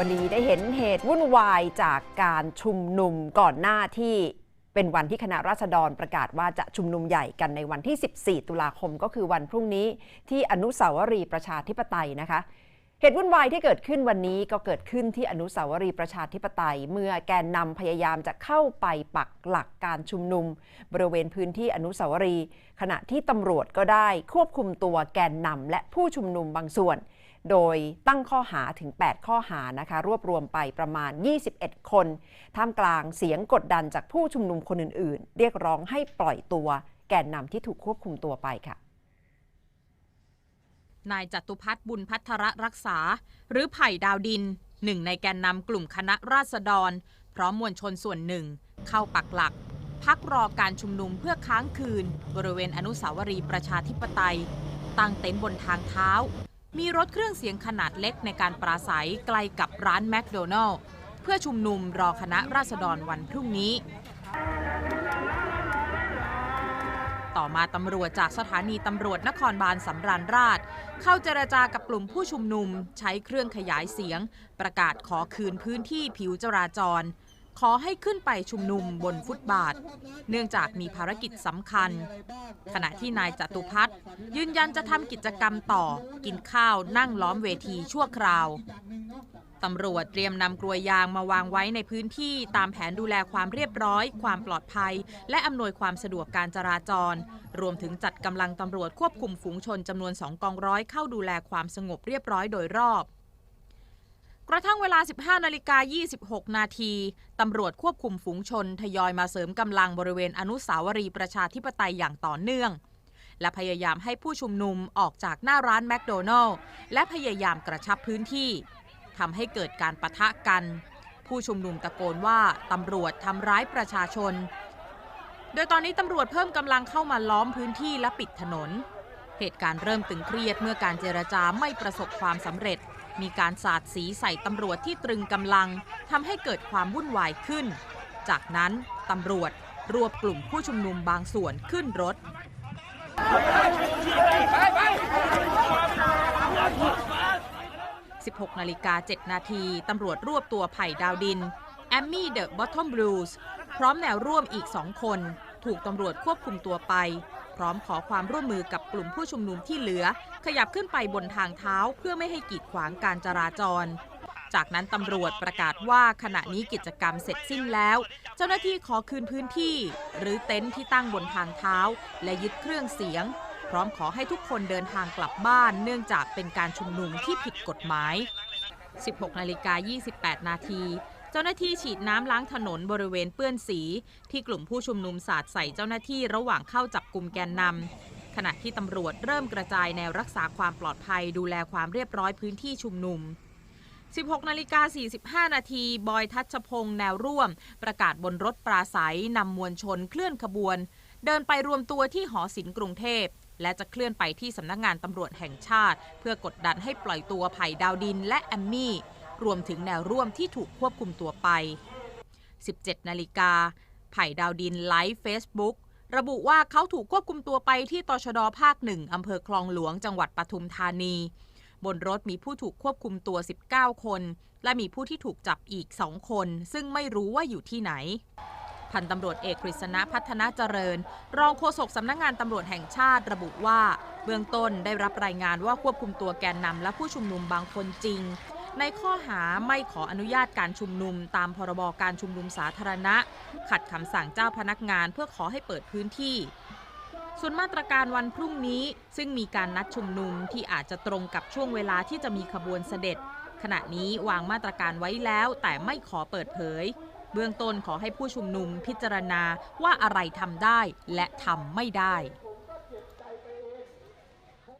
วันนี้ได้เห็นเหตุวุ่นวายจากการชุมนุมก่อนหน้าที่เป็นวันที่คณะราษฎรประกาศว่าจะชุมนุมใหญ่กันในวันที่ 14 ตุลาคมก็คือวันพรุ่งนี้ที่อนุสาวรีย์ประชาธิปไตยนะคะ เหตุวุ่นวายที่เกิดขึ้นวันนี้ก็เกิดขึ้นที่อนุสาวรีย์ประชาธิปไตย เมื่อแกนนำพยายามจะเข้าไปปักหลักการชุมนุม บริเวณพื้นที่อนุสาวรีย์ขณะที่ตำรวจก็ได้ควบคุมตัวแกนนำและผู้ชุมนุมบางส่วน โดยตั้งข้อหาถึง 8 ข้อหานะคะ รวบรวมไปประมาณ 21 คน ท่ามกลางเสียงกดดันจากผู้ชุมนุมคนอื่น ๆ เรียกร้องให้ปล่อยตัวแกนนำที่ถูกควบคุมตัวไปค่ะนายจตุพัฒน์บุญพัทรรักษา หรือไผ่ดาวดิน หนึ่งในแกนนำกลุ่มคณะราษฎร พร้อมมวลชนส่วนหนึ่ง เข้าปักหลัก พักรอการชุมนุมเพื่อค้างคืน บริเวณอนุสาวรีย์ประชาธิปไตย ตั้งเต็นท์บนทางเท้า มีรถเครื่องเสียงขนาดเล็กในการปราศัยใกล้กับร้านแมคโดนัลล์เพื่อชุมนุมรอคณะราษฎรวันพรุ่งนี้ ต่อมาตำรวจจากสถานีตำรวจนครบาลสำราญราช เข้าเจรจากับกลุ่มผู้ชุมนุม ใช้เครื่องขยายเสียง ประกาศขอคืนพื้นที่ผิวจราจร ขอให้ขึ้นไปชุมนุมบนฟุตบาท เนื่องจากมีภารกิจสำคัญ ขณะที่นายจตุพัฒน์ยืนยันจะทำกิจกรรมต่อ กินข้าวนั่งล้อมเวทีชั่วคราวตำรวจเตรียมนำกลวยยางมาวางไว้ในพื้นที่ตามแผนดูแลความเรียบร้อย ความปลอดภัย และอำนวยความสะดวกการจราจร รวมถึงจัดกำลังตำรวจควบคุมฝูงชนจำนวนสองกองร้อยเข้าดูแลความสงบเรียบร้อยโดยรอบ กระทั่งเวลา 15นาฬิกา26 นาที ตำรวจควบคุมฝูงชน ทยอยมาเสริมกำลังบริเวณอนุสาวรีย์ประชาธิปไตยอย่างต่อเนื่อง และพยายามให้ผู้ชุมนุมออกจากหน้าร้านแมคโดนัลล์และพยายามกระชับพื้นที่ทำให้เกิดการปะทะกัน ผู้ชุมนุมตะโกนว่าตำรวจทำร้ายประชาชน โดยตอนนี้ตำรวจเพิ่มกำลังเข้ามาล้อมพื้นที่และปิดถนน เหตุการณ์เริ่มตึงเครียดเมื่อการเจรจาไม่ประสบความสำเร็จ มีการสาดสีใส่ตำรวจที่ตรึงกำลังทำให้เกิดความวุ่นวายขึ้น จากนั้นตำรวจรวบกลุ่มผู้ชุมนุมบางส่วนขึ้นรถ16นาฬิกา7นาทีตำรวจรวบตัวไผ่ดาวดิน แอมมี่เดอะบอททอมบลูส์ พร้อมแนวร่วมอีก2คน ถูกตำรวจควบคุมตัวไป พร้อมขอความร่วมมือกับกลุ่มผู้ชุมนุมที่เหลือ ขยับขึ้นไปบนทางเท้าเพื่อไม่ให้กีดขวางการจราจร จากนั้นตำรวจประกาศว่าขณะนี้กิจกรรมเสร็จสิ้นแล้ว เจ้าหน้าที่ขอคืนพื้นที่ หรือเต็นท์ที่ตั้งบนทางเท้า และยึดเครื่องเสียง พร้อมขอให้ทุกคนเดินทางกลับบ้าน เนื่องจากเป็นการชุมนุมที่ผิดกฎหมาย 16นาฬิกา28 นาที เจ้าหน้าที่ฉีดน้ำล้างถนนบริเวณเปื้อนสี ที่กลุ่มผู้ชุมนุมสาดใส่เจ้าหน้าที่ระหว่างเข้าจับกลุ่มแกนนำขณะที่ตำรวจเริ่มกระจายแนวรักษาความปลอดภัยดูแลความเรียบร้อยพื้นที่ชุมนุม 16นาฬิกา45 นาที บอยทัชพงษ์แนวร่วม ประกาศบนรถปราศัยนำมวลชนเคลื่อนขบวน เดินไปรวมตัวที่หอศิลป์กรุงเทพและจะเคลื่อนไปที่สำนักงานตำรวจแห่งชาติ เพื่อกดดันให้ปล่อยตัวไผ่ดาวดินและแอมมี่ รวมถึงแนวร่วมที่ถูกควบคุมตัวไป 17 นาฬิกา ไผ่ดาวดินไลฟ์เฟซบุ๊กระบุว่าเขาถูกควบคุมตัวไปที่ตชดภาคหนึ่งอำเภอคลองหลวงจังหวัดปทุมธานี บนรถมีผู้ถูกควบคุมตัว 19 คน และมีผู้ที่ถูกจับอีก 2 คน ซึ่งไม่รู้ว่าอยู่ที่ไหน พันตำรวจเอกกฤษณะพัฒนาเจริญ รองโฆษกสำนักงานตำรวจแห่งชาติระบุว่า เบื้องต้นได้รับรายงานว่าควบคุมตัวแกนนำและผู้ชุมนุมบางคนจริง ในข้อหาไม่ขออนุญาตการชุมนุม ตามพรบการชุมนุมสาธารณะ ขัดคำสั่งเจ้าพนักงานเพื่อขอให้เปิดพื้นที่ ส่วนมาตรการวันพรุ่งนี้ซึ่งมีการนัดชุมนุมที่อาจจะตรงกับช่วงเวลาที่จะมีขบวนเสด็จ ขณะนี้วางมาตรการไว้แล้วแต่ไม่ขอเปิดเผย เบื้องต้นขอให้ผู้ชุมนุมพิจารณาว่าอะไรทำได้และทำไม่ได้